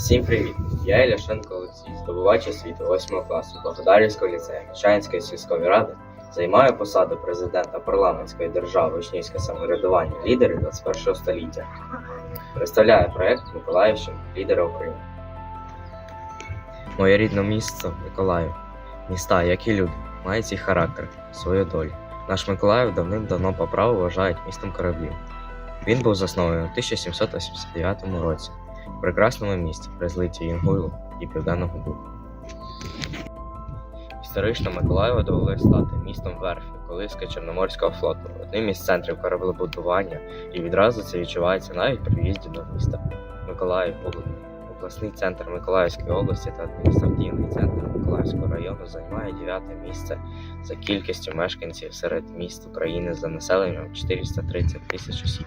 Всім привіт! Я Іляшенко Олексій, здобувач освіти 8 класу Благодарівського ліцею Мічанської сільської ради, займаю посаду президента парламентської держави Учнівське самоврядування лідери 21 століття. Представляю проект Миколаївщина лідери України. Моє рідне місто Миколаїв. Міста, як і люди, мають свій характер, свою долю. Наш Миколаїв давним-давно по праву вважають містом кораблів. Він був заснований у 1789 році в прекрасному місті при злитті Інгулу і Південного Бугу. Історично Миколаєву довелося стати містом верфі, колиска Чорноморського флоту, одним із центрів кораблебудування, і відразу це відчувається навіть при в'їзді до міста. Миколаїв обласний центр Миколаївської області та адміністративний центр Миколаївського району займає дев'яте місце за кількістю мешканців серед міст України за населенням 430 тисяч осіб.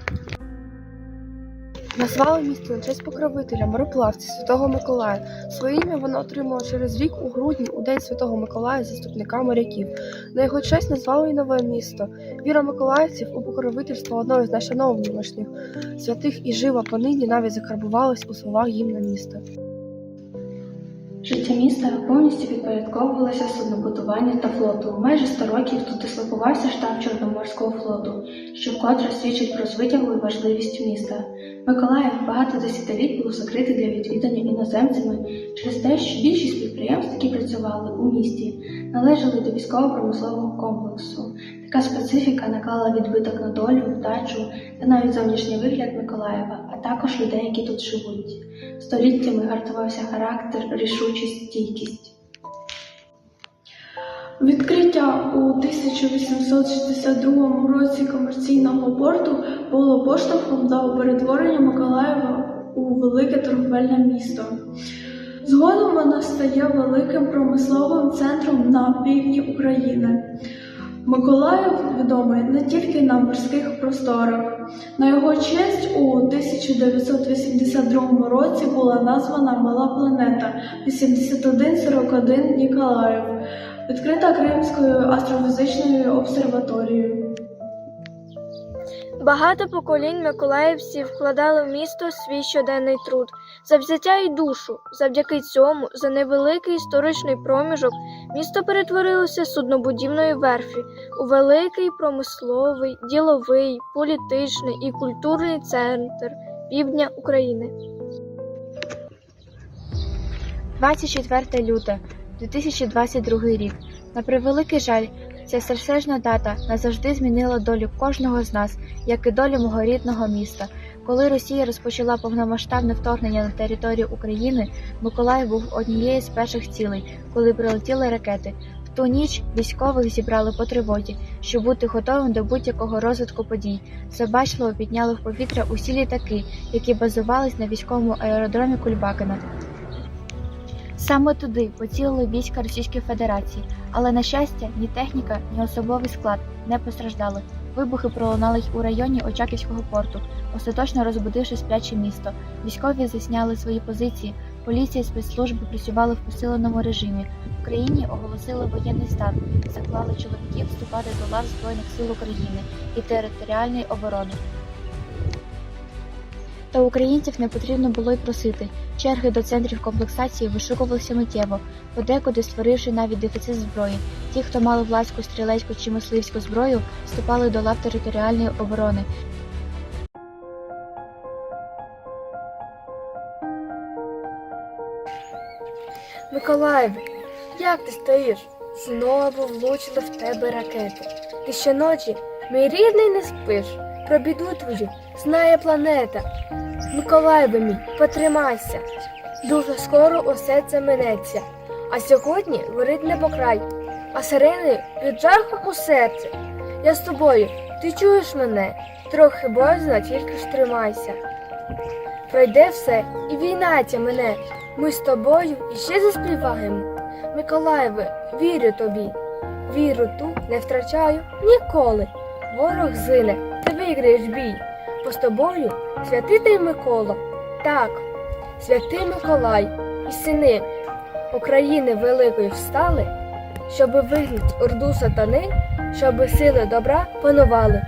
Назвали місто на честь покровителя мореплавця Святого Миколая. Своє ім'я воно отримало через рік у грудні у День Святого Миколая, заступника моряків. На його честь назвали і нове місто. Віра миколаївців у покровительство одного з найшановніших святих і жива понині навіть закарбувалась у словах гімна міста. Життя міста повністю підпорядковувалося суднобудуванню та флоту. Майже 100 років тут дислокувався штаб Чорноморського флоту, що вкотре свідчить про звитягу і важливість міста. Миколаїв багато десятиліть був закритий для відвідання іноземцями через те, що більшість підприємств, які працювали у місті, належали до військово-промислового комплексу. Така специфіка наклала відбиток на долю, вдачу та навіть зовнішній вигляд Миколаєва, а також людей, які тут живуть. Століттями гартувався характер, рішучість, стійкість. Відкриття у 1862 році комерційного порту було поштовхом до перетворення Миколаєва у велике торговельне місто. Згодом воно стає великим промисловим центром на півдні України. Миколаїв відомий не тільки на морських просторах. На його честь у 1982 році була названа Мала планета 8141 Ніколаїв, відкрита Кримською астрофізичною обсерваторією. Багато поколінь миколаївців вкладали в місто свій щоденний труд, завзяття і душу. Завдяки цьому, за невеликий історичний проміжок, місто перетворилося з суднобудівної верфі у великий промисловий, діловий, політичний і культурний центр півдня України. 24 люте 2022 рік. На превеликий жаль, ця серсежна дата назавжди змінила долю кожного з нас, як і долю мого рідного міста. Коли Росія розпочала повномасштабне вторгнення на територію України, Миколаїв був однією з перших цілей, коли прилетіли ракети. В ту ніч військових зібрали по тривогі, щоб бути готовим до будь-якого розвитку подій. Забачливо підняли в повітря усі літаки, які базувались на військовому аеродромі Кульбакина. Саме туди поцілили війська Російської Федерації, але на щастя, ні техніка, ні особовий склад не постраждали. Вибухи пролунали й у районі Очаківського порту, остаточно розбудивши спляче місто. Військові засняли свої позиції. Поліція і спецслужби працювали в посиленому режимі. В країні оголосили воєнний стан, заклали чоловіків вступати до лав Збройних сил України і територіальної оборони. Та українців не потрібно було й просити. Черги до центрів комплексації вишукувалися миттєво, подекуди створивши навіть дефіцит зброї. Ті, хто мали влаську стрілецьку чи мисливську зброю, вступали до лав територіальної оборони. Миколаєве, як ти стоїш? Знову влучили в тебе ракети. Ти щоночі, мій рідний, не спиш. Про біду твою знає планета. Миколаєве мій, потримайся. Дуже скоро усе це минеться. А сьогодні горить небокрай, а сирени під жахом у серці. Я з тобою, ти чуєш мене? Трохи боязно, тільки ж тримайся. Пройде все, і війна мене. Ми з тобою іще заспіваємо. Миколаєве, вірю тобі. Віру ту не втрачаю ніколи. Ворог зине, ти виграєш бій. Бо з тобою святитель Микола. Так, святий Миколай і сини України великої встали, щоби вигнать орду сатани, щоби сили добра панували.